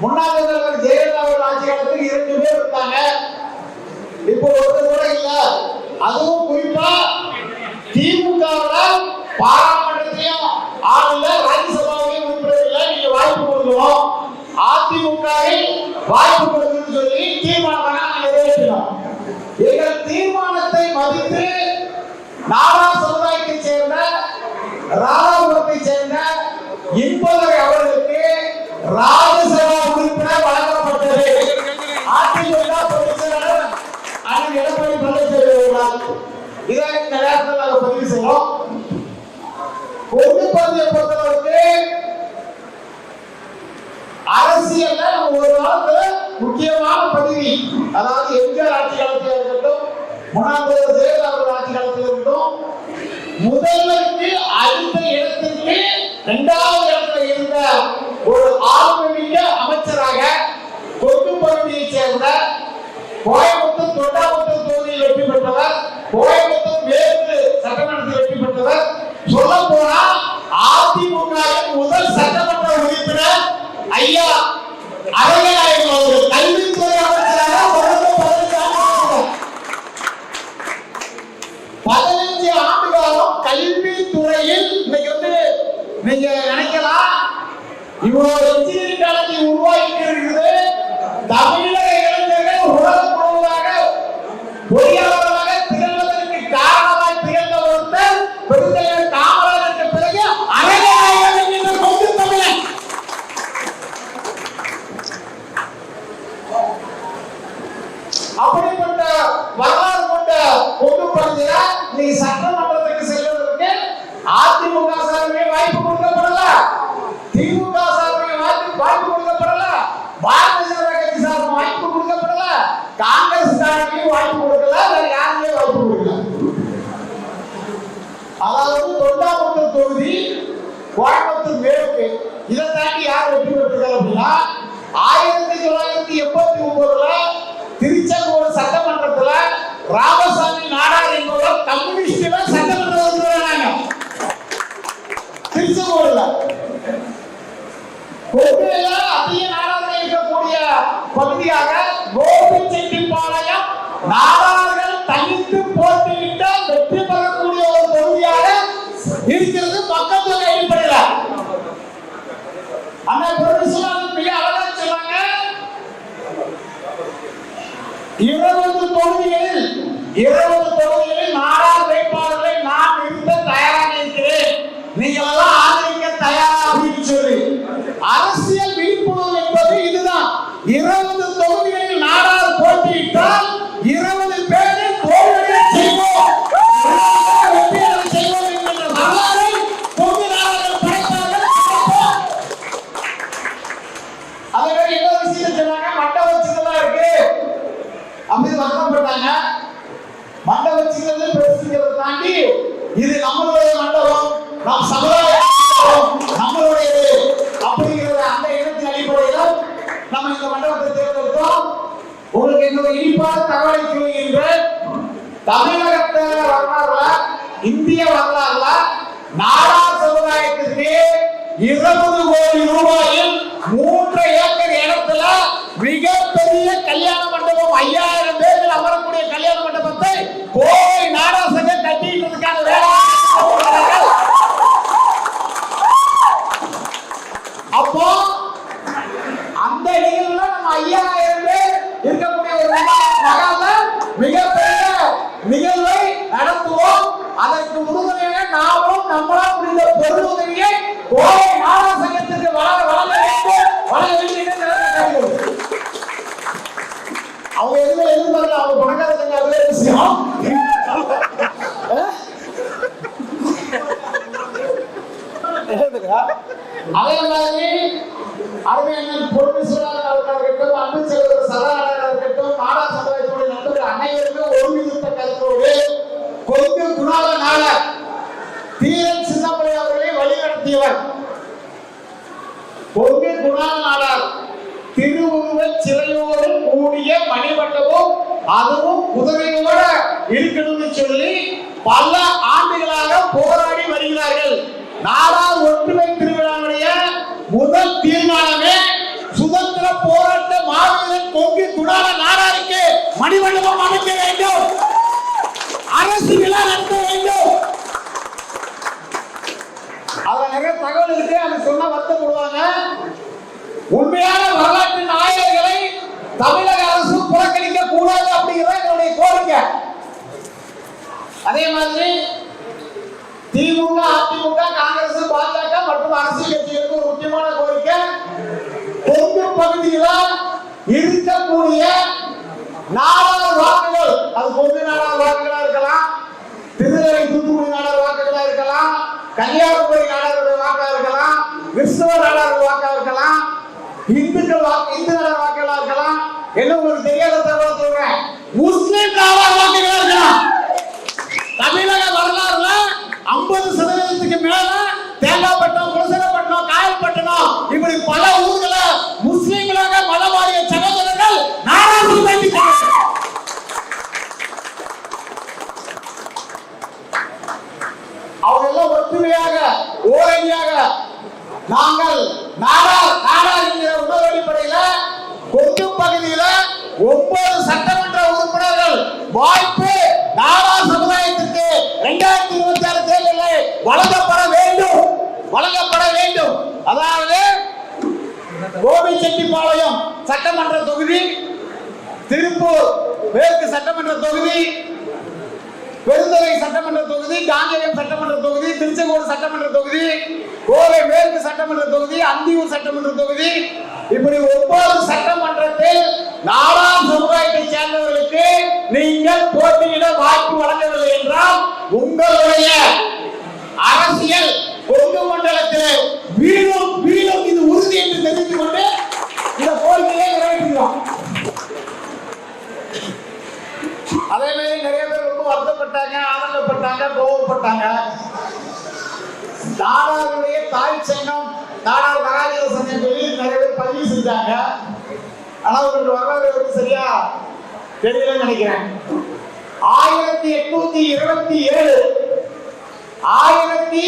முன்னாள் முதல்வர் ஜெயலலிதா அவர்கள் ஆட்சி காலத்தில் இரண்டு பேர் இருந்தாங்க இப்போ ஒரு கூட இல்ல. அதுவும் குறிப்பா திமுக பாராளுமன்றத்தையும் ஆளுல ராஜ்யசபாவையும் உறுப்பினர் இல்ல நீங்க வாய்ப்பு கொடுக்கணும் அதிமுகவில் வாய்ப்பு கொடுக்கணும்னு சொல்லி தீர்மானம் நிறைவேற்றினோம். எங்கள் தீர்மானத்தை மதித்து நாடா சமுதாயத்தை சேர்ந்த ராதாபுரத்தை சேர்ந்த இன்பதுரை அவர்களுக்கு ராஜ்யசபா பழனிசாமி இதை இந்த நேரத்தில் நாங்கள் பதிவு செய்வோம். பொது பொறுத்தளவுக்கு அரசியல்ல நம்ம ஒரு காலத்துல முக்கியமான பதவி அதாவது எம்ஜிஆர் ஆட்சி இருக்கட்டும் முன்னாள் ஜெயலலிதா அவர்கள் ஆட்சி இருக்கட்டும் முதல்வருக்கு அடுத்த இடத்துக்கு இரண்டாவது இடத்துல இருந்த ஒரு ஆளுமிக்க அமைச்சராக கொங்கு பகுதியை சேர்ந்த கோயம்புத்தூர் பெற்றவர் கோயம்புத்தூர் வேறு சட்டமன்றத்தில் வெற்றி பெற்றவர். சொல்ல போனா அதிமுக முதல் சட்டமன்ற உறுப்பினர் ஐயா அரங்கநாயகம் அவர்கள். கல்வித்துறை அமைச்சராக தொடர்ந்து பதினஞ்சு ஆண்டுகள் பதினஞ்சு ஆண்டு காலம் கல்வித்துறையில் இன்னைக்கு வந்து நீங்க நினைக்கலாம் இவ்வளவு இன்ஜினியரிங் காலேஜ் உருவாக்கி இருக்குது தமிழக இளைஞர்கள் உலகம் முழுவதாக பொறியாளர்களாக திகழ்வதற்கு காரணமாய் திகழ்ந்த ஒருத்தர் பெருந்தலைவர் காமராஜருக்கு பிறகு அழகநாயகம் என்ற கொங்கு தமிழன் அப்படிப்பட்ட வரலாறு கொண்ட கொங்கு பகுதியில இன்னைக்கு சட்டமன்றத்துக்கு செல்வதற்கு அதிமுக சார்பில் வாய்ப்பு கொடுக்கப்படல திமுக சார்பில் வாய்ப்பு வாய்ப்பு கொடுக்கப்படல பாரதிய ஜனதா கட்சி சார்பில் வாய்ப்பு கொடுக்கப்படல காங்கிரஸ் சார்பில் வாய்ப்பு கொடுக்கல வேற யாருமே வாய்ப்பு கொடுக்கல அதாவது தொண்டாமுத்தூர் தொகுதி கோயம்புத்தூர் மேற்கு இதை தாண்டி யார் வெற்றி பெற்றார் அப்படின்னா ஆயிரத்தி தொள்ளாயிரத்தி எண்பத்தி ஒன்பதுல திருச்செங்கோடு சட்டமன்றத்துல ராமசாமி நாடார் என்பவர் கம்யூனிஸ்ட்ல சட்டமன்ற உறுப்பினராங்க திருச்செங்கோடுல. கொள்கையில அதிக நாடாக இருக்கக்கூடிய பகுதியாக கோபிச்செட்டிப்பாளையம் நாடார்கள் தனித்து போட்டியிட்ட வெற்றி பெறக்கூடிய ஒரு தொகுதியாக இருக்கிறது மக்கள் தொகை அடிப்படையில் அந்த பொருள் மிக அழகா சொன்னாங்க இருபது தொகுதிகளில் இருபது தொகுதிகளில் நாடார் வேட்பாளர்களை நான் நிறுத்த தயாராக இருக்கிறேன். நீங்கள் எல்லாம் ஆதரிக்க தயாரா அப்படின்னு சொல்லி அரசு விழிப்புணர்வு என்பது இதுதான் இருபது தொகுதிகளில் நாடார் போட்டியிட்டால் இருபது பேரில் தோல்வியை செய்வோம் வெற்றியை செய்வோம் என்கின்ற வரலாறை கொங்கு நாடார்கள் படைத்தார்கள் பார்ப்போம். அதே மாதிரி இன்னொரு விஷயம் சொன்னாங்க மண்டப சின்னதா இருக்கு அப்படி வருத்தப்பட்டாங்க மண்டப சின்னது பெருசுங்கிறத தாண்டி இது நம்மளுடைய மண்டபம் நம் சமுதாய மண்டபம், நம்மளுடையது அப்படிங்கிற அந்த எண்ணத்தின் அடிப்படையில் நம்ம இந்த மண்டபத்தை தேர்ந்தெடுத்தோம் உங்களுக்கு இன்னொரு இனிப்பான தகவலை சொல்கின்றேன் தமிழகத்த வரலாறுல இந்திய வரலாறுல நாடார் சமுதாயத்திற்கு இருபது கோடி ரூபாயில் மூன்று ஏக்கர் இடத்துல மிகப்பெரிய கல்யாண மண்டபம் ஐயாயிரம் பேர்கள் அமரக்கூடிய கல்யாண மண்டபத்தை கோவை நாடார் சங்கம் கட்டிட்டு இருக்காங்க வேலை அப்போ அந்த நிகழ்வுல நம்ம ஐயாயிரம் பேர் இருக்கக்கூடிய ஒரு மகால மிகப்பெரிய நிகழ்வை நடத்துவோம் அதற்கு உறுதுணையாக நாமும் நம்மளால் முடிந்த பொருள் உதவியை கோவை நாடா சங்கத்திற்கு வழங்க வழங்க வேண்டும் வழங்க வேண்டும் என்று நினைக்கிறேன். அவங்க எதுவும் எதிர்பார்க்கல அவங்க பணக்காரங்க அதுவே விஷயம் அதே மாதிரி அருமையண்ணன் பொருளீஸ்வரர் அவர்களாக இருக்கட்டும் அன்பு செல்வர் சதானந்தராக இருக்கட்டும் நாடா சமுதாயத்துடைய நண்பர்கள் அனைவருக்கும் ஒருமித்த கருத்தோடு கொங்கு குணால நாளர் தீரன் சின்னமலை அவர்களை வழிநடத்தியவர். கொங்கு குணால நாடார் திருவுருவ சிலையோடு கூடிய மணிமண்டபம் அதுவும் குதிரையோட இருக்கணும்னு சொல்லி பல ஆண்டுகளாக போராடி வருகிறார்கள். நாடார் ஒற்றுமை திருவிழாவுடைய முதல் தீர்மானமே சுதந்திர கொங்கு குணால நாடாருக்கு மணிமண்டபம் அமைக்க வேண்டும். அரசு விழா நடத்த வேண்டும். அதுல நிறைய தகவல் இருக்கு அது சொன்னா வருத்தப்படுவாங்க. உண்மையான வரலாற்று நாயகர்களை தமிழக அரசு புறக்கணிக்க கூடாது அப்படிங்கிறது என்னுடைய கோரிக்கை. அதே மாதிரி திமுக அதிமுக காங்கிரஸ் பாஜக மற்றும் அரசியல் கட்சிகளுக்கு ஒரு முக்கியமான கோரிக்கை. கொங்கு பகுதியில இருக்கக்கூடிய நாடார் வாக்குகள் அது கொங்கு நாடார் வாக்குகளா. திருநெல்வேலி தூத்துக்குடி நாடார் வாக்குகளா இருக்கலாம் கன்னியாகுமரி நாடாருடைய வாக்கா இருக்கலாம் கிறிஸ்தவ நாடார் வாக்கா இருக்கலாம் இந்துக்கள் வாக்கு இந்து நாடார் வாக்குகளா இருக்கலாம். என்ன உங்களுக்கு தெரியாத தகவல் சொல்றேன்? முஸ்லிம் நாடார் வாக்குகளா இருக்கலாம். தமிழக வரலாறுல ஐம்பது சதவீதத்துக்கு மேல தேங்காய்பட்டினம் குலசேரப்பட்டினம் காயல்பட்டினம் இப்படி பல ஊர்களை உறுதியாக ஓரணியாக நாங்கள் நாடார் நாடார் என்கிற உணர்வு அடிப்படையில கொங்கு பகுதியில ஒன்பது சட்டமன்ற உறுப்பினர்கள் வாய்ப்பு நாடார் சமுதாயத்திற்கு இரண்டாயிரத்தி இருபத்தி ஆறு தேர்தலில் வழங்கப்பட வேண்டும். வழங்கப்பட வேண்டும். அதாவது கோபிச்செட்டிப்பாளையம் சட்டமன்ற தொகுதி திருப்பூர் மேற்கு சட்டமன்ற தொகுதி பெருந்துறை சட்டமன்ற தொகுதி காங்கேயம் சட்டமன்ற தொகுதி திருச்செங்கோடு சட்டமன்ற தொகுதி கோவை மேற்கு சட்டமன்ற தொகுதி அந்தியூர் சட்டமன்ற தொகுதி. இப்படி ஒவ்வொரு சட்டமன்றத்தில் நாலாம் சமுதாயத்தை சேர்ந்தவர்களுக்கு நீங்கள் போட்டியிட வாய்ப்பு வழங்கவில்லை என்றால் உங்களுடைய அரசியல் கொங்கு மண்டலத்தில் வீழும் வீழும் இது உறுதி என்று தெரிந்து கொண்டு இந்த கோரிக்கையை நிறைவேற்றுகிறோம் அதே மாதிரி நிறைய பேர் ரொம்ப வருத்தப்பட்டாங்க ஆனந்தப்பட்டாங்க கோவப்பட்டாங்க நாடாருடைய தாய் சங்கம் நாடார் மகாதேவ சங்கம் சொல்லி நிறைய பேர் பதிவு செஞ்சாங்க. ஆனா உங்களுக்கு வரலாறு வந்து சரியா தெரியலன்னு நினைக்கிறேன். ஆயிரத்தி எட்நூத்தி இருபத்தி ஏழு ஆயிரத்தி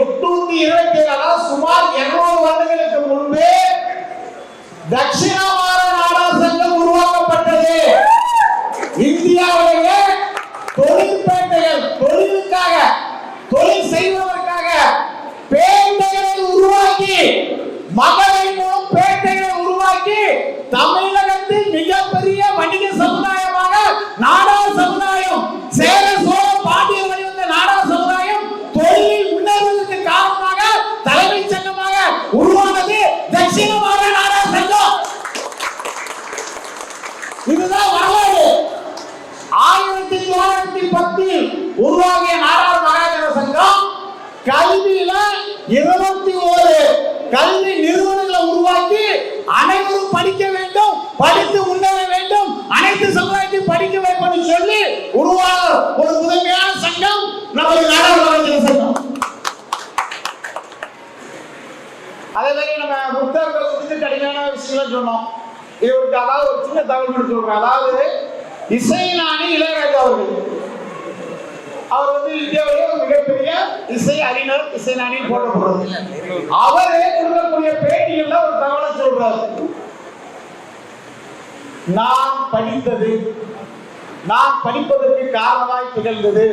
எட்நூத்தி இருபத்தி ஏழு அதாவது சுமார் இருநூறு வருடங்களுக்கு முன்பே தட்சிணாவார நாடார் சங்கம் உருவாக்கப்பட்டது இந்தியாவிலேயே தொழிற்பேட்டைகள் தொழிலுக்காக தொழில் செய்வதற்காக பேட்டைகளை உருவாக்கி மகளிர் மூலம் பேட்டைகளை உருவாக்கி தமிழகத்தில் மிகப்பெரிய வணிக சமுதாயமாக நாடார் சமுதாயம் சேர சோழ பாண்டியர் வழிவந்த நாடார் சமுதாயம் தொழிலில் முன்னேறுவதற்கு காரணமாக தலைமைச் சங்கமாக உருவானது தட்சிணமான நாடார் சங்கம் இதுதான் வரலாறு ஆயிரத்தி தொள்ளாயிரத்தி பத்தில் உருவாகிய நாடார் மகாஜன சங்கம் கல்வியில இருபத்தி ஒரு கல்வி நிறுவனங்களை உருவாக்கி அனைவரும் படிக்க வேண்டும் படித்து முன்னேற வேண்டும் அனைத்து சமுதாயத்தையும் படிக்க வைப்பது சொல்லி உருவான ஒரு முதன்மையான சங்கம் நமது நாடார் மகாஜன சங்கம் அதே மாதிரி நம்ம புத்தகங்களை குறித்து கடுமையான விஷயங்களை சொன்னோம் இவருக்கு அதாவது ஒரு சின்ன தகவல் மட்டும் சொல்றேன் அதாவது இசைஞானி இளையராஜா அவர்கள் அவர் வந்து இந்தியாவிலேயே ஒரு மிகப்பெரிய இசை அறிஞர் இசைஞானி போடப்படுறது. அவரே கொடுக்கக்கூடிய பேட்டியில் ஒரு தகவலை சொல்றாரு. நான் படித்தது நான் படிப்பதற்கு காரணமாய் திகழ்ந்தது.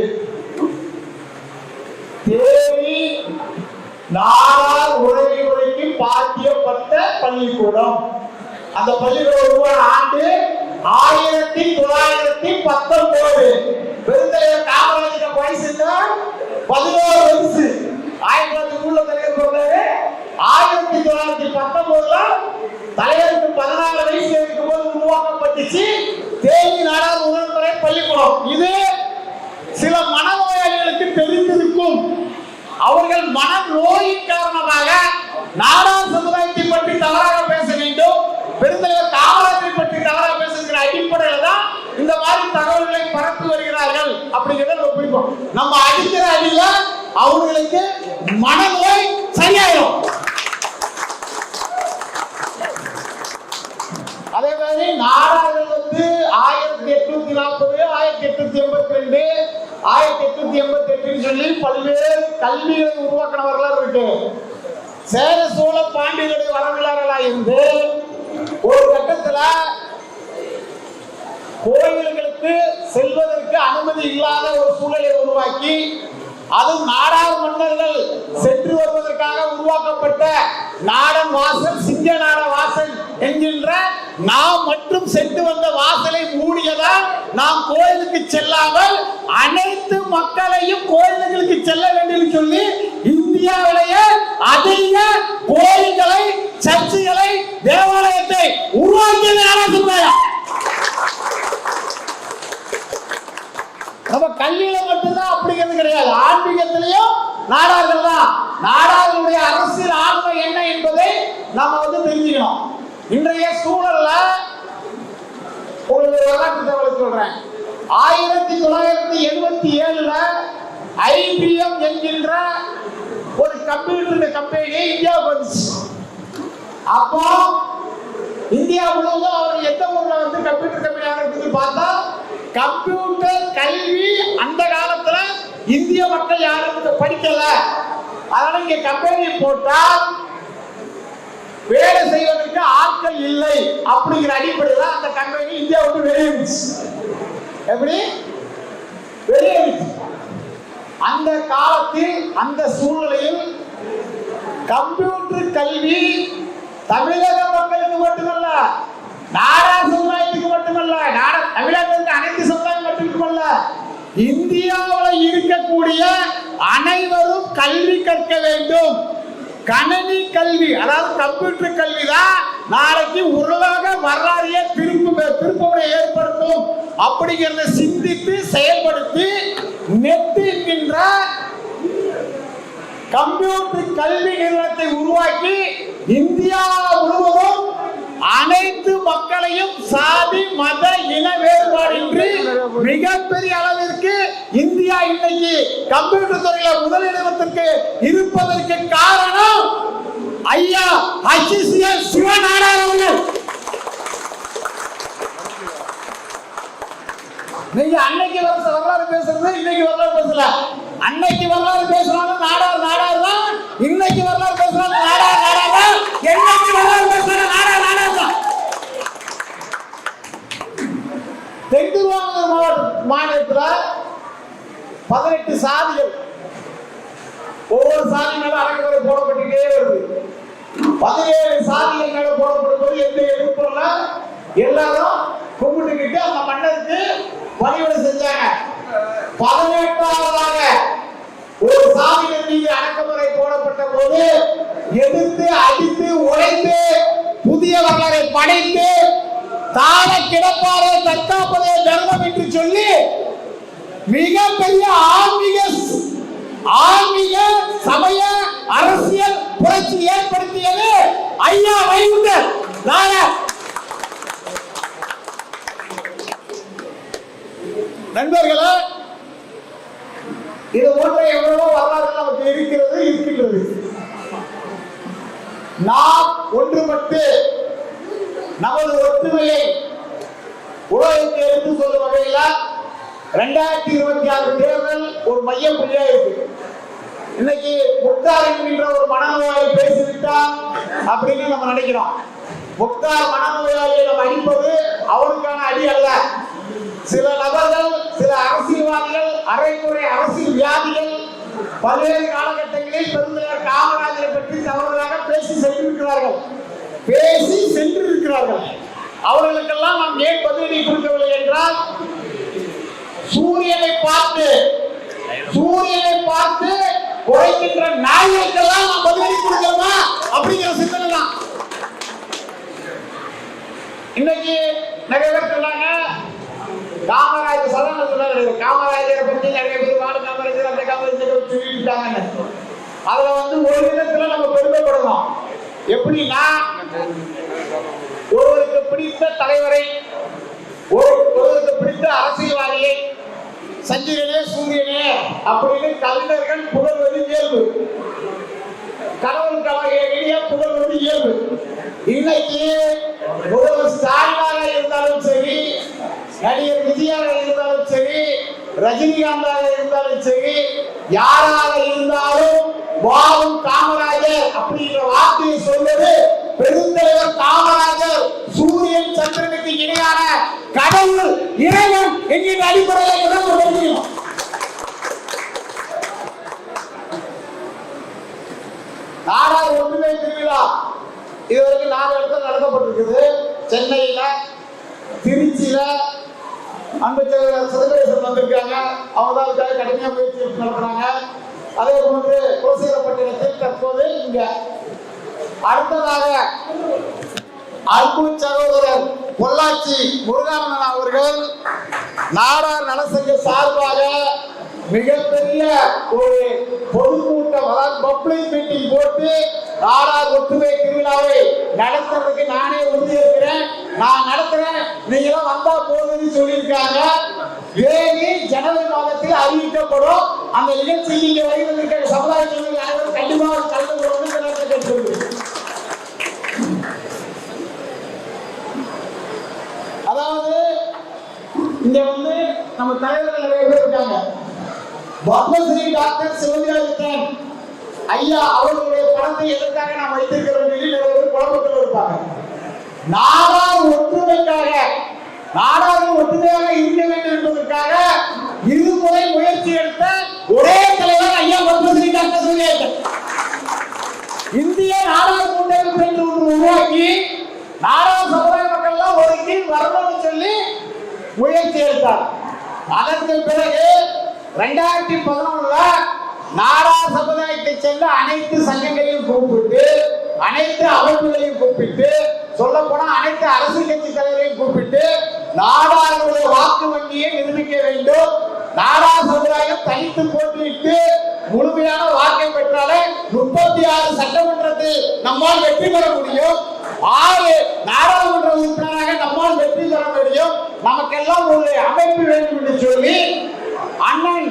தேவி நாடார் உதவி முறைக்கு பாத்தியப்பட்ட பள்ளிக்கூடம். அந்த பள்ளிக்கூடம் உருவான ஆண்டு ஆயிரத்தி தொள்ளாயிரத்தி பத்தொன்பது. பெருந்தலைவர் காமராஜர் வயசு பதினோரு வயசு. ஆயிரத்தி தொள்ளாயிரத்தி மூணுல தலைவர் பிறந்தாரு. ஆயிரத்தி தொள்ளாயிரத்தி பத்தொன்பதுல தலைவருக்கு பதினாலு வயசு இருக்கும்போது உருவாக்கப்பட்டுச்சு. தேனி நாடார் உணர்முறை பள்ளிக்கூடம். இது சில மனநோயாளிகளுக்கு தெரிந்திருக்கும். அவர்கள் மனநோயின் காரணமாக நாடார் சமுதாயத்தை பற்றி தவறாக பேச வேண்டும். பெருந்தலைவர் காமராஜரை பற்றி தவறாக அடிப்படையில தான் இந்த மாதிரி தகவல்களை பரப்பி வருகிறார்கள் அப்படிங்கிறத நம்ம குறிப்போம் நம்ம அடிக்கிற அடியில அவங்களுக்கு மனநோய் சரியாயிடும் அதே மாதிரி நாடார்கள் வந்து ஆயிரத்தி எட்நூத்தி நாற்பது ஆயிரத்தி எட்நூத்தி எண்பத்தி ரெண்டு ஆயிரத்தி எட்நூத்தி எண்பத்தி எட்டுன்னு சொல்லி பல்வேறு கல்விகளை உருவாக்கின வரலாறு இருக்கு. சேர சோழ பாண்டியனுடைய வரலாறுகளா இருந்து ஒரு கட்டத்துல கோயில்களுக்கு செல்வதற்கு அனுமதி இல்லாத ஒரு சூழலை உருவாக்கி அது நாடார் மன்னர்கள் சென்று வருவதற்காக உருவாக்கப்பட்ட நாடன் வாசல் சிங்க நாட வாசல் என்கின்ற நாம் மட்டும் சென்று வந்த வாசலை மூடியதால் நாம் கோயிலுக்கு செல்லாமல் அனைத்து மக்களையும் கோயில்களுக்கு செல்ல வேண்டும் சொல்லி இந்தியாவிலேயே அதிக கோயில்களை சர்ச்சுகளை தேவாலய நாடார்கள் தான் நாடார்களுடைய அரசியல் ஆண்மை என்ன என்பதை நம்ம வந்து தெரிஞ்சுக்கணும். இன்றைய சூழல்ல உங்களுக்கு வரலாற்று தகவல் சொல்றேன். ஆயிரத்தி தொள்ளாயிரத்தி எழுபத்தி ஏழுல ஐபிஎம் என்கின்ற ஒரு கம்ப்யூட்டர் கம்பெனி இந்தியாவுக்கு வந்துச்சு. அப்போ இந்தியா முழுவதும் அவர் எந்த ஊர்ல வந்து கம்ப்யூட்டர் கம்பெனி ஆரம்பிச்சு பார்த்தா கம்ப்யூட்டர் கல்வி அந்த காலத்துல இந்திய மக்கள் யாரும் படிக்கல. அதனால இங்க கம்பெனி போட்டா வேலை செய்வதற்கு ஆட்கள் இல்லை அப்படிங்கிற அடிப்படையில் அந்த கம்பெனி இந்தியா விட்டு வெளியேறிச்சு எப்படி? வெளியேறிச்சு அந்த காலத்தில் அந்த சூழ்நிலையில் கம்ப்யூட்டர் கல்வி தமிழக மக்களுக்கு மட்டுமல்ல நாடா சமுதாயத்துக்கு மட்டுமல்ல நாட தமிழகத்திற்கு அனைத்து சமுதாயம் மட்டுமல்ல இந்தியாவில் இருக்கக்கூடிய அனைவரும் கல்வி கற்க வேண்டும். கணினி கல்வி அதாவது கம்ப்யூட்டர் கல்வி தான் நாளைக்கு உலக வரலாறையே திருப்பு திருப்பமுறை ஏற்படுத்தும். அப்படிங்கிறத சிந்தித்து செயல்படுத்தி நெத்து என்கின்ற கம்ப்யூட்டர் கல்வி நிறுவனத்தை உருவாக்கி இந்தியா முழுவதும் அனைத்து மக்களையும் சாதி மத இன வேறுபாடின்றி மிகப்பெரிய அளவிற்கு இந்தியா இன்னைக்கு கம்ப்யூட்டர் துறையில முதலிடத்திற்கு இருப்பதற்கு காரணம் ஐயா ஹச்சிசிஎல் சிவநாடார் நீங்க அன்னைக்கு வர வரலாறு பேசுறது இன்னைக்கு வரலாறு பேசல. அன்னைக்கு வரலாறு பேசுறாங்க நாடார் நாடார் தான். இன்னைக்கு வரலாறு பேசுறாங்க நாடார் நாடார் தான். என்னைக்கு வரலாறு பேசுறாங்க நாடார் நாடார் தான். தென் திருவாரூர் மாவட்ட மாநிலத்தில் பதினெட்டு சாதிகள். ஒவ்வொரு சாதி மேல அடக்குமுறை போடப்பட்டுட்டே வருது. பதினேழு சாதிகள் மேல போடப்படும் போது எந்த எதிர்ப்பும் எல்லாரும் கும்பிட்டுக்கிட்டு அந்த மன்னருக்கு பணிவிட செஞ்சாங்க. பதினெட்டாவதாக ஒரு சாமியின் மீது அடக்குமுறை போடப்பட்ட போது எதிர்த்து அடித்து உழைத்து புதியவர்களை படைத்து தாழ கிடப்பாரே தற்காப்பதே தர்மம் என்று சொல்லி மிகப்பெரிய ஆன்மீக ஆன்மீக சமய அரசியல் புரட்சி ஏற்படுத்தியது ஐயா வைகுண்டர் நாங்க நண்பர்களே இது போன்ற எவ்வளவோ வரலாறு நமக்கு இருக்கிறது இருக்கின்றது. நாம் ஒன்றுபட்டு நமது ஒற்றுமையை உலகத்தை எடுத்து சொல்லும் வகையில் ரெண்டாயிரத்தி இருபத்தி ஆறு தேர்தல் ஒரு மைய புள்ளியா இருக்கு. இன்னைக்கு முக்தார் என்கின்ற ஒரு மனநோயாளி பேசிவிட்டா அப்படின்னு நம்ம நினைக்கிறோம். முக்தார் மனநோயாளியை நம்ம அடிப்பது அவருக்கான அடி அல்ல. சில நபர்கள் சில அரசியல்வாதிகள் அரைக்குறை அரசியல் வியாதிகள் பல்வேறு காலகட்டங்களில் பெருந்தலைவர் காமராஜரை பற்றி தவறுதலாக பேசி சென்றிருக்கிறார்கள். பேசி சென்றிருக்கிறார்கள். அவர்களுக்கெல்லாம் நாம் ஏன் பதிலடி கொடுக்கவில்லை என்றால் சூரியனை பார்த்து சூரியனை பார்த்து குறைக்கின்ற நாய்களுக்கெல்லாம் நாம் பதிலடி கொடுக்கிறோமா? அப்படிங்கிற சிந்தனை தான். இன்னைக்கு நிறைய பேர் சொன்னாங்க காமராஜர் சதன சொன்னாரு. காமராஜரை பற்றி நிறைய பேர் வாடு காமராஜர் அந்த காமராஜர் சொல்லிட்டாங்க அதுல வந்து ஒரு விதத்துல நம்ம பெருமைப்படணும் எப்படின்னா ஒருவருக்கு பிடித்த தலைவரை ஒரு ஒருவருக்கு பிடித்த அரசியல்வாதியை சந்திரனே சூரியனே அப்படின்னு கவிஞர்கள் புகழ்வது இயல்பு. கடவுள் கலைய புகழ்வது இயல்பு. இன்னைக்கு ஒரு ஸ்டாலினாக இருந்தாலும் சரி நடிகர் விஜயாக இருந்தாலும் சரி ரஜினிகாந்தாக இருந்தாலும் சரி யாராக இருந்தாலும் வாழும் காமராஜர் அப்படிங்கிற வார்த்தையை சொல்வது பெருந்தலைவர் காமராஜர் சூரியன் சந்திரனுக்கு இணையான கடவுள் இறைவன் என்கின்ற அடிப்படையில் இடம் தெரியும் நாடார் ஒன்றுமே திருவிழா இதுவரைக்கும் நாலு இடத்துல நடத்தப்பட்டிருக்குது சென்னையில திருச்சியில அன்பு தலைவர் சிதம்பரேசன் வந்திருக்காங்க அவங்க தான் அதுக்காக கடுமையா முயற்சி எடுத்து நடத்துறாங்க அதே போன்று குலசேகரப்பட்டினத்தில் தற்போது இங்க அடுத்ததாக அன்பு சகோதரர் பொள்ளாச்சி முருகானந்தன் அவர்கள் நாடார் நலசங்க சார்பாக மிகப்பெரிய ஒரு பொதுக்கூட்டம் அதாவது பப்ளிக் மீட்டிங் போட்டு நாடார் ஒற்றுமை திருவிழாவை நடத்துறதுக்கு நானே உறுதி இருக்கிறேன் நான் நடத்துறேன். நீங்களும் வந்தா போதுன்னு சொல்லியிருக்காங்க. தேதி அறிவிக்கப்படும் அந்த நிகழ்ச்சி இங்க வருவதற்கு சமுதாய அனைவரும் கண்டிப்பாக கலந்து கொள்ளணும் கேட்டுக்கொள்கிறேன். அதாவது இங்க வந்து நம்ம தலைவர்கள் நிறைய பேர் இருக்காங்க. பத்மஸ்ரீ டாக்டர் சிவந்திராஜன் ஐயா அவர்களுடைய பணத்தை எதற்காக நாம் வைத்திருக்கிறோம் சொல்லி நிறைய பேர் குழப்பத்தில் இருப்பாங்க. நாடார் ஒற்றுமைக்காக நாடார்கள் ஒற்றுமையாக இருக்க வேண்டும் என்பதற்காக இருமுறை முயற்சி எடுத்த ஒரே தலைவர் ஐயா பத்மஸ்ரீ டாக்டர் இந்திய நாடாளு கூட்டமைப்பு என்று ஒன்று உருவாக்கி நாடாளு சமுதாய மக்கள் ஒரு கீழ் வரணும்னு சொல்லி முயற்சி எடுத்தார். அதற்கு பிறகு ரெண்டாயிரத்தி பதினொன்னுல நாடா சமுதாயத்தை சேர்ந்த அனைத்து சங்கங்களையும் கூப்பிட்டு அனைத்து அமைப்புகளையும் கூப்பிட்டு சொல்ல போனா அனைத்து அரசு கட்சி தலைவரையும் கூப்பிட்டு நாடாளுடைய வாக்கு வங்கியை நிரூபிக்க வேண்டும். நாடார் சமுதாயம் தனித்து போட்டியிட்டு முழுமையான வாக்கை பெற்றாலே முப்பத்தி ஆறு சட்டமன்றத்தில் நம்மால் வெற்றி பெற முடியும். ஆறு நாடாளுமன்ற உறுப்பினராக நம்மால் வெற்றி பெற முடியும். நமக்கெல்லாம் ஒரு அமைப்பு வேண்டும் என்று சொல்லி அண்ணன்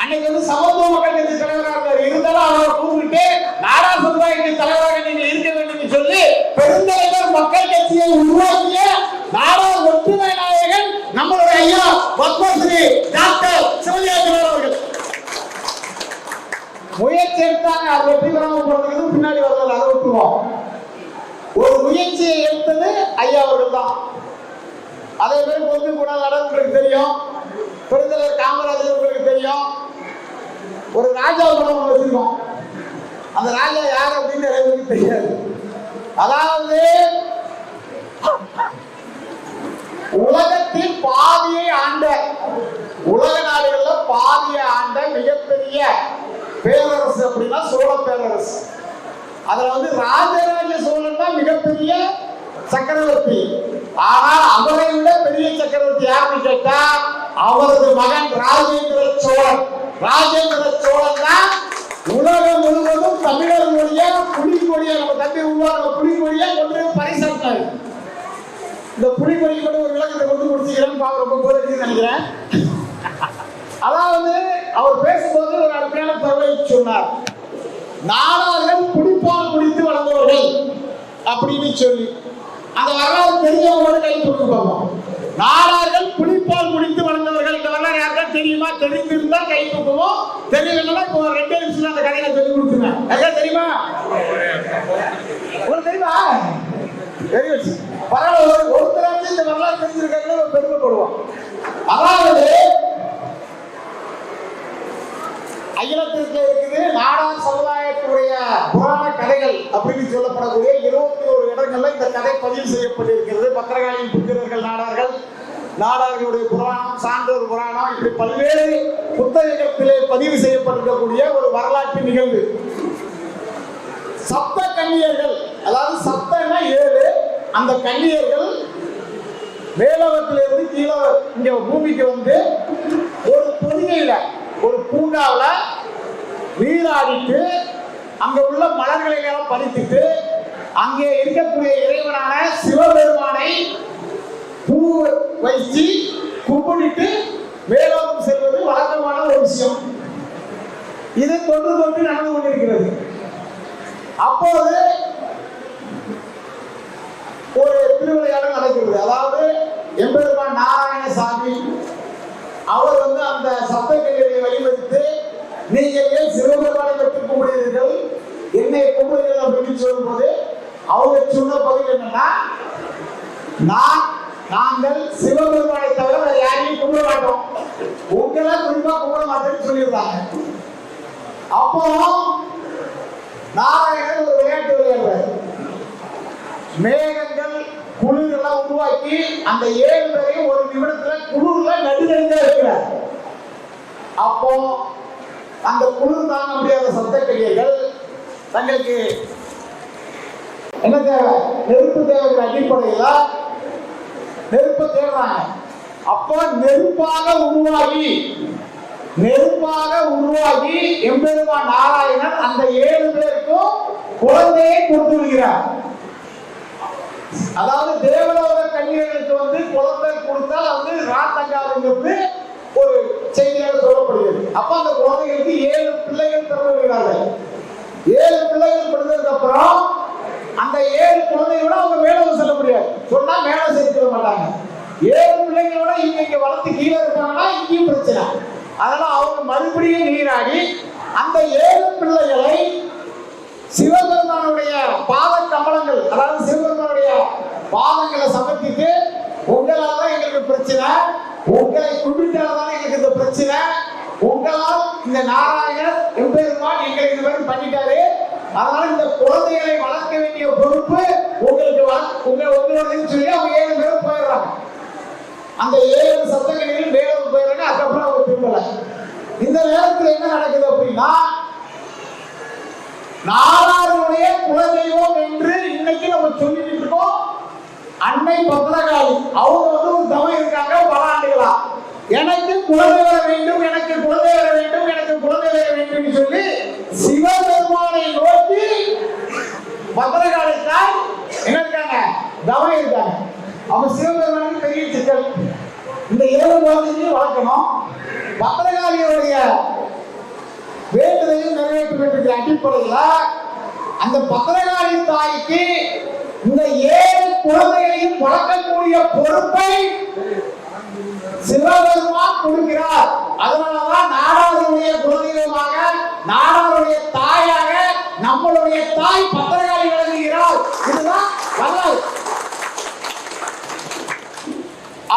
அன்னைக்கு வந்து சமத்துவ மக்கள் கட்சி தலைவராக இருந்தார். இருந்தாலும் அவரை கூப்பிட்டு நாடார் சமுதாயத்தின் தலைவராக நீங்க இருக்க வேண்டும் என்று சொல்லி பெருந்தலைவர் மக்கள் கட்சியை உருவாக்கிய நாடார் ஐயா பத்மஸ்ரீ டாக்டர் சிவஜயகுமார் அவர்கள். முயற்சி எடுத்தாங்க அது வெற்றி பெறாம போறதுக்கு பின்னாடி வரல அதை விட்டுருவோம் ஒரு முயற்சியை எடுத்தது ஐயா அவர்கள் தான் அதே மாதிரி பொது கூட உங்களுக்கு தெரியும். பெருந்தலைவர் காமராஜர் உங்களுக்கு தெரியும். ஒரு ராஜா படம் வச்சிருக்கோம். அந்த ராஜா யார் அப்படின்னு நிறைய பேருக்கு தெரியாது. அதாவது உலகத்தின் பாதியை ஆண்ட உலக நாடுகள்ல பாதியை ஆண்ட மிகப்பெரிய பேரரசு அப்படின்னா சோழ பேரரசு. அதுல வந்து ராஜராஜ சோழன் தான் மிகப்பெரிய சக்கரவர்த்தி. ஆனால் அவரை விட பெரிய சக்கரவர்த்தி யாருன்னு கேட்டா அவரது மகன் ராஜேந்திர சோழன். ராஜேந்திர சோழன் தான் உலகம் முழுவதும் தமிழர்களுடைய புலிக்கொடியை நம்ம தம்பி உருவாக்க புலிக்கொடியை கொண்டு பரிசாட்டாரு இந்த புலிக்கொடிக்கு மட்டும் ஒரு விளக்கத்தை கொண்டு கொடுத்துக்கிறேன்னு பார்க்க ரொம்ப போர் நினைக்கிறேன். அதாவது அவர் பேசும்போது ஒரு அருமையான தகவலை சொன்னார். நாடார்கள் குடிப்பால் குடித்து வளர்ந்தவர்கள் அப்படின்னு சொல்லி. அந்த வரலாறு தெரிஞ்சவங்களோட கை கொடுத்து பார்ப்போம். நாடார்கள் புளிப்பால் குடித்து வளர்ந்தவர்கள் இந்த வரலாறு யாருக்கா தெரியுமா? தெரிந்திருந்தா கை தூக்குவோம் தெரியலன்னா இப்போ ஒரு நிமிஷம் அந்த கதையில சொல்லி கொடுத்துருங்க. தெரியுமா? உங்களுக்கு தெரியுமா? தெரியும் பரவாயில்ல ஒரு ஒருத்தராச்சும் இந்த வரலாறு தெரிஞ்சிருக்காங்க பெருமைப்படுவோம். அதாவது அகிலத்திற்கு இருக்குது நாடார் சமுதாயத்துடைய புராண கதைகள் அப்படின்னு சொல்லப்படக்கூடிய இருபத்தி ஒரு இடங்கள்ல இந்த கதை பதிவு செய்யப்பட்டிருக்கிறது. பத்திரகாளியின் புத்திரர்கள் நாடார்கள் நாடார்களுடைய புராணம் சான்றோர் புராணம் இப்படி பல்வேறு புத்தகத்திலே பதிவு செய்யப்பட்டிருக்கக்கூடிய ஒரு வரலாற்று நிகழ்வு. சப்த கன்னியர்கள் அதாவது சப்தன்னா ஏழு அந்த கன்னியர்கள் மேலவத்திலிருந்து கீழே இங்க பூமிக்கு வந்து ஒரு பொதிகையில ஒரு பூங்காவுல நீராடிட்டு அங்க உள்ள மலர்களை எல்லாம் பறித்துட்டு அங்கே இருக்கக்கூடிய இறைவனான சிவபெருமானை பூ வைத்து கும்பிட்டு மேலோகம் செல்வது வழக்கமான ஒரு விஷயம். இது தொன்று தொன்று நடந்து கொண்டிருக்கிறது. அப்போது ஒரு திருவிளையாடல் நடக்கிறது அதாவது எம்பெருமான் நாராயணசாமி அவர் வந்து அந்த சப்தக்கல்வியை வழிமறித்து நீங்கள் ஏன் சிவபெருமானை பற்றி கும்பிடுகிறீர்கள்? என்னை கும்பிடுங்கள் அப்படின்னு சொல்லும்போது அவங்க சொன்ன பதில் என்னன்னா நான் நாங்கள் சிவபெருமானை தவிர வேற யாரையும் கும்பிட மாட்டோம். உங்களை குறிப்பா கும்பிட மாட்டேன்னு சொல்லியிருந்தாங்க. அப்போ நாராயணன் ஒரு விளையாட்டு விளையாடுறாரு மேகங்கள் குளிரெல்லாம் உருவாக்கி அந்த ஏழு பேரையும் ஒரு நிமிடத்துல குளிர்ல நடுநடுங்க இருக்கிறார் அப்போ அந்த குளிர் தாங்க முடியாத சத்தக்கடியர்கள் தங்களுக்கு என்ன தேவை? நெருப்பு தேவைங்கிற அடிப்படையில் நெருப்பு தேடுறாங்க. அப்போ நெருப்பாக உருவாகி நெருப்பாக உருவாகி எம்பெருமான் நாராயணன் அந்த ஏழு பேருக்கும் குழந்தையை கொடுத்து விடுகிறார். அதாவது தேவலோக கன்னியர்களுக்கு வந்து குழந்தை கொடுத்தால் அது ராத்தங்காதுங்கிறது ஒரு செய்தியாக சொல்லப்படுகிறது. அப்ப அந்த குழந்தைகளுக்கு ஏழு பிள்ளைகள் பிறந்து ஏழு பிள்ளைகள் பிறந்ததுக்கு அப்புறம் அந்த ஏழு குழந்தைகளோட அவங்க மேலும் செல்ல முடியாது. சொன்னா மேலே சேர்த்துக்க மாட்டாங்க. ஏழு பிள்ளைங்களோட இங்க இங்க வளர்த்து கீழே இருப்பாங்கன்னா இங்கேயும் பிரச்சனை. அதனால அவங்க மறுபடியும் நீராடி அந்த ஏழு பிள்ளைகளை சிவபெருமானுடைய பாத கமலங்கள் அதாவது சிவபெருமானுடைய பாதங்களை சமர்ப்பித்து உங்களால தான் எங்களுக்கு பிரச்சனை. உங்களை கும்பிட்டால தான் எங்களுக்கு இந்த பிரச்சனை உங்களால் இந்த நாராயணர் எம்பெருமான் எங்களை இதுவரை மாதிரி பண்ணிட்டாரு. அதனால இந்த குழந்தைகளை வளர்க்க வேண்டிய பொறுப்பு உங்களுக்கு வள- உங்க உங்களோடதுன்னு சொல்லி அவங்க ஏழு பேரும் போயிடுறாங்க. அந்த ஏழு சத்தங்களிலும் வேலூர் போயிடுறாங்க அதுக்கப்புறம் அவங்க திரும்பல. இந்த நேரத்தில் என்ன நடக்குது அப்படின்னா நாராயணனுடைய குலதெய்வம் என்று இன்னைக்கு நம்ம சொல்லிட்டு இருக்கோம். அன்னை பத்ரகாளி அவங்க வந்து ஒரு தவம் இருக்காங்க பல ஆண்டுகளா எனக்கு குழந்தை வர வேண்டும் எனக்கு குழந்தை வர வேண்டும் எனக்கு குழந்தை வர வேண்டும் சொல்லி சிவபெருமானை நோக்கி பத்திரகாலத்தால் என்ன இருக்காங்க? தவம் இருக்காங்க. அவங்க சிவபெருமானுக்கு பெரிய சிக்கல். இந்த ஏழு குழந்தையும் வளர்க்கணும். பத்திரகாளியுடைய வேண்டுதலையும் நிறைவேற்றப்பட்டிருக்கிற அடிப்படையில் அந்த பத்திரகாளி தாய்க்கு இந்த ஏழு குழந்தைகளையும் வளர்க்கக்கூடிய பொறுப்பை சிவபெருமான் கொடுக்கிறார். அதனாலதான் நாடாளுடைய குலதெய்வமாக நாடாளுடைய தாயாக நம்மளுடைய தாய் பத்திரகாளி விளங்குகிறார் இதுதான் வரலாறு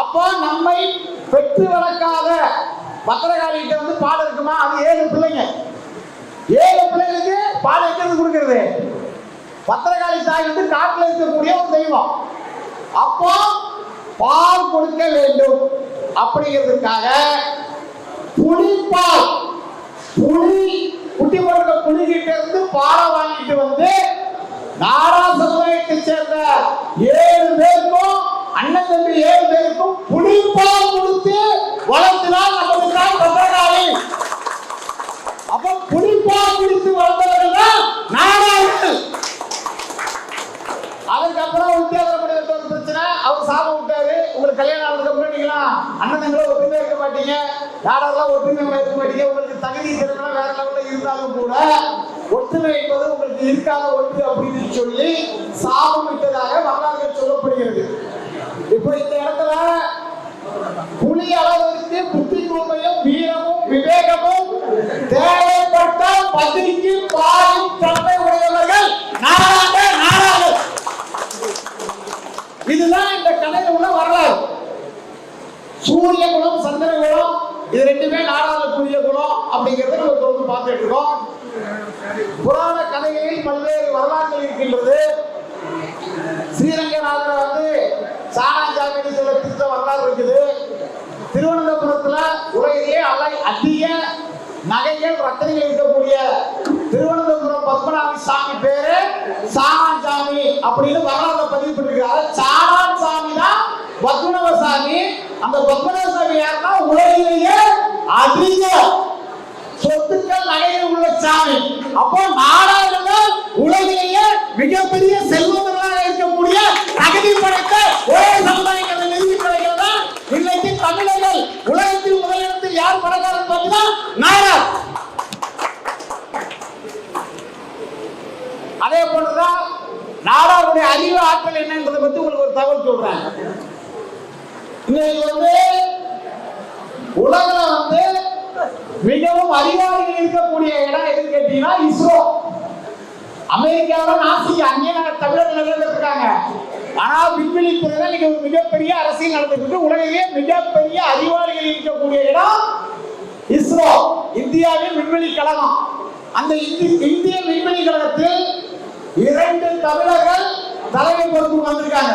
அப்போ நம்மை பெற்று வளர்க்காத பத்திரகாளிகிட்ட வந்து பாடம் இருக்குமா? அது ஏழு பிள்ளைங்க. ஏழு பிள்ளைகளுக்கு பால் எங்கிறது கொடுக்கிறது? பத்திரகாளி தாய் வந்து காட்டில் இருக்கக்கூடிய ஒரு தெய்வம். அப்போ பால் கொடுக்க வேண்டும். அப்படிங்கிறதுக்காக புளிப்பால் புளி குட்டி பிறந்த புளிகிட்ட இருந்து பாலை வாங்கிட்டு வந்து நாரா சமுதாயத்தை சேர்ந்த ஏழு பேருக்கும் அண்ணன் தம்பி ஏழு பேருக்கும் புளிப்பால் கொடுத்து வளர்த்தினால் நமது தாய் பத்திரகாளி அப்ப புலிப்பால் குடித்து வளர்ந்தவர்கள் தான் நாடார்கள் அதுக்கப்புறம் வித்தியாசப்பட்ட ஒரு பிரச்சனை அவர் சாபம் விட்டாரு உங்களுக்கு கல்யாணம் ஆனதுக்கு அப்புறம் நீங்களாம் அண்ணன் தங்களை ஒற்றுமை இருக்க மாட்டீங்க யாரெல்லாம் ஒற்றுமை இருக்க மாட்டீங்க உங்களுக்கு தகுதி திறமை வேற லெவலில் இருந்தாலும் கூட ஒற்றுமை என்பது உங்களுக்கு இருக்காத ஒன்று அப்படின்னு சொல்லி சாபம் விட்டதாக வரலாறுகள் சொல்லப்படுகிறது. இப்போ இந்த இடத்துல புலி அளவிற்கு புத்தி கூர்மையும் வீரமும் விவேகமும் தேவைப்பட்ட பதிக்கு பாயும் தன்மை உடையவர்கள் நாராக நாராக இதுதான் இந்த கதையில உள்ள வரலாறு. சூரிய குலம் சந்திர குலம் இது ரெண்டுமே நாடாளுக்குரிய குலம் அப்படிங்கிறத நம்ம தொடர்ந்து பார்த்துட்டு இருக்கோம். புராண கதைகளில் பல்வேறு வரலாறுகள் இருக்கின்றது. ஸ்ரீரங்கநாதர் வந்து சாணாஜாமின்னு சில திருத்த வரலாறு இருக்குது. திருவனந்தபுரத்துல உலகிலேயே அலை அதிக நகைகள் ரத்தனைகள் இருக்கக்கூடிய திருவனந்தபுரம் பத்மநாபி சாமி பேரு சாணான் சாமி அப்படின்னு வரலாறு பதிவு பண்ணிருக்காரு சாரான் சாமி தான் பத்மநாப சாமி அந்த பத்மநாப சாமி யாருன்னா உலகிலேயே அதிக சொத்துக்கள் நகையில் உள்ள சாமி. அப்போ நாடாளுமன்ற உலகிலேயே மிகப்பெரிய செல்வந்தர்களாக இருக்கக்கூடிய தகுதி படைத்த ஒரே சமுதாயங்களை நிறுவி கிடைக்கிறதா இன்னைக்கு தமிழர்கள் உலகத்தில் முதலிடத்தில் யார் பணக்காரன் பார்த்தீங்கன்னா நாடார் அதே போன்றுதான் நாடாருடைய அறிவு ஆற்றல் என்னன்றதை பத்தி உங்களுக்கு ஒரு தகவல் சொல்றேன் இன்னைக்கு வந்து உலகில் வந்து மிகவும் அறிவாளிகள் இருக்கக்கூடிய இடம் எது கேட்டீங்கன்னா இஸ்ரோ. அமெரிக்காவில் நாசி அங்கே நாங்கள் தமிழர் நிலையில் இருக்காங்க. ஆனா விண்வெளி துறை இன்னைக்கு ஒரு மிகப்பெரிய அரசியல் நடந்துட்டு உலகிலேயே மிகப்பெரிய அறிவாளிகள் இருக்கக்கூடிய இடம் இஸ்ரோ. இந்தியாவின் விண்வெளி கழகம். அந்த இந்திய விண்வெளி கழகத்தில் இரண்டு தமிழர்கள் தலைமை பொறுப்பு வந்திருக்காங்க.